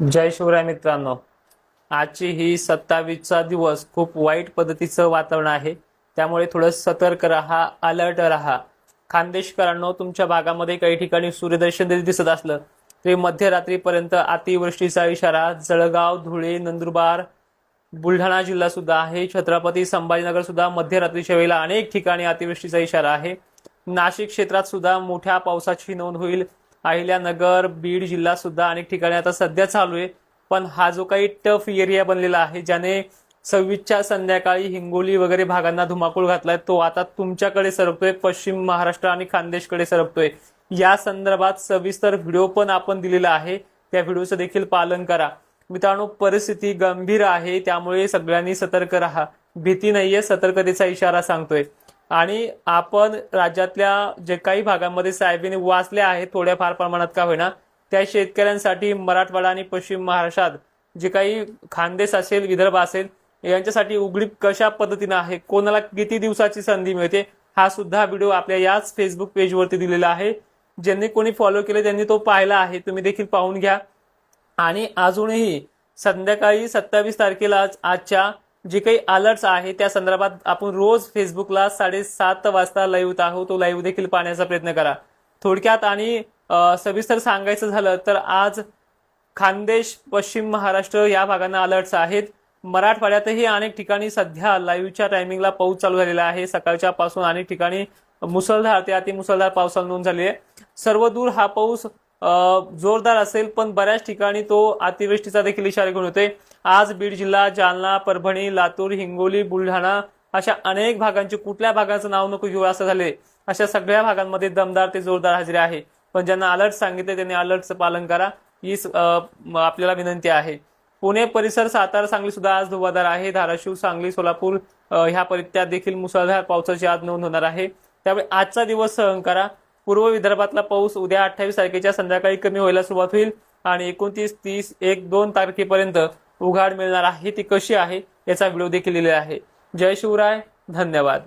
जय शिवराय मित्रांनो. आजची ही सत्तावीसचा दिवस खूप वाईट पद्धतीचं वातावरण आहे. त्यामुळे थोडं सतर्क राहा अलर्ट राहा. खानदेशकरांनो तुमच्या भागामध्ये काही ठिकाणी सूर्यदर्शन जरी दिसत असलं तरी मध्यरात्रीपर्यंत अतिवृष्टीचा इशारा जळगाव धुळे नंदुरबार बुलढाणा जिल्हा सुद्धा आहे. छत्रपती संभाजीनगर सुद्धा मध्यरात्रीच्या वेळेला अनेक ठिकाणी अतिवृष्टीचा इशारा आहे. नाशिक क्षेत्रात सुद्धा मोठ्या पावसाची नोंद होईल. अहिल्यानगर बीड जिल्हा सुद्धा अनेक ठिकाणी आता सध्या चालू आहे. पण हा जो काही टफ एरिया बनलेला आहे ज्याने सव्वीसच्या संध्याकाळी हिंगोली वगैरे भागांना धुमाकूळ घातलाय तो आता तुमच्याकडे सरकतोय पश्चिम महाराष्ट्र आणि खानदेशकडे सरकतोय. या संदर्भात सविस्तर व्हिडिओ पण आपण दिलेला आहे. त्या व्हिडिओचं देखील पालन करा. मित्रांनो परिस्थिती गंभीर आहे त्यामुळे सगळ्यांनी सतर्क राहा. भीती नाहीये सतर्कतेचा इशारा सांगतोय. आणि आपण राज्यातल्या जे काही भागांमध्ये साहेबीने वाचल्या आहेत थोड्याफार प्रमाणात का होईना त्या शेतकऱ्यांसाठी मराठवाडा आणि पश्चिम महाराष्ट्रात जे काही खानदेश असेल विदर्भ असेल यांच्यासाठी उघडीप कशा पद्धतीनं आहे कोणाला किती दिवसाची संधी मिळते हा सुद्धा व्हिडिओ आपल्या याच फेसबुक पेजवरती दिलेला आहे. ज्यांनी कोणी फॉलो केले त्यांनी तो पाहिला आहे तुम्ही देखील पाहून घ्या. आणि अजूनही संध्याकाळी सत्तावीस तारखेला आजच्या जे काही अलर्ट्स आहे त्या संदर्भात आपण रोज फेसबुकला साडेसात वाजता लाईव्ह आहोत. तो लाईव्ह देखील पाहण्याचा प्रयत्न करा. थोडक्यात आणि सविस्तर सांगायचं झालं तर आज खानदेश पश्चिम महाराष्ट्र या भागांना अलर्ट्स आहेत. मराठवाड्यातही अनेक ठिकाणी सध्या लाईव्हच्या टायमिंगला पाऊस चालू झालेला आहे. सकाळच्या पासून अनेक ठिकाणी मुसळधार ते अति मुसळधार पावसाला नोंद झाली आहे. सर्व दूर हा पाऊस जोरदार असेल पण बऱ्याच ठिकाणी तो अतिवृष्टीचा देखील इशारा घेऊन होते आज बीड जिल्हा जालना परभणी लातूर हिंगोली बुलढाणा अशा अनेक भागांची कुठल्या भागाचं नाव नको घेऊ असं झाले अशा सगळ्या भागांमध्ये दमदार ते जोरदार हजेरी आहे. पण ज्यांना अलर्ट सांगितले त्यांनी अलर्टचं पालन करा. हीच आपल्याला विनंती आहे. पुणे परिसर सातारा सांगली सुद्धा आज धुवाधार आहे. धाराशिव सांगली सोलापूर ह्या परित्यात देखील मुसळधार पावसाची आज नोंद होणार आहे. त्यामुळे आजचा दिवस सहन करा. पूर्व विदर्भातला पाऊस उद्या अठ्ठावीस तारखेच्या संध्याकाळी कमी व्हायला सुरुवात होईल आणि एकोणतीस तीस एक दोन तारखेपर्यंत उघाड मिळणार आहे ती कशी आहे याचा व्हिडिओ देखील दिलेला आहे. जय शिवराय धन्यवाद.